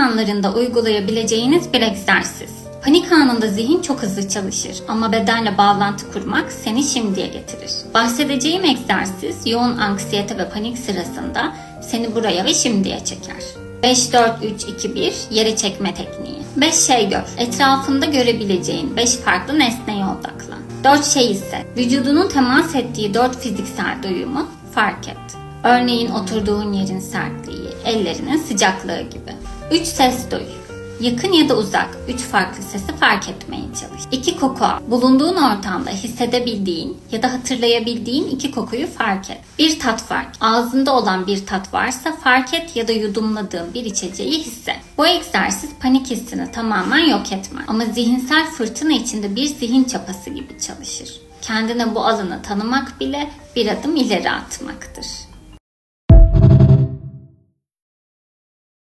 anlarında uygulayabileceğiniz bir egzersiz. Panik anında zihin çok hızlı çalışır ama bedenle bağlantı kurmak seni şimdiye getirir. Bahsedeceğim egzersiz yoğun anksiyete ve panik sırasında seni buraya ve şimdiye çeker. 5 4 3 2 1 yere çekme tekniği. 5 şey gör. Etrafında görebileceğin 5 farklı nesneye odaklan. 4 şey hisset. Vücudunun temas ettiği 4 fiziksel duyumu fark et. Örneğin oturduğun yerin sertliği, ellerinin sıcaklığı gibi. 3 ses duy. Yakın ya da uzak 3 farklı sesi fark etmeye çalış. 2 koku al. Bulunduğun ortamda hissedebildiğin ya da hatırlayabildiğin iki kokuyu fark et. Bir tat fark. Ağzında olan bir tat varsa fark et ya da yudumladığın bir içeceği hisset. Bu egzersiz panik hissini tamamen yok etmez. Ama zihinsel fırtına içinde bir zihin çapası gibi çalışır. Kendine bu alanı tanımak bile bir adım ileri atmaktır.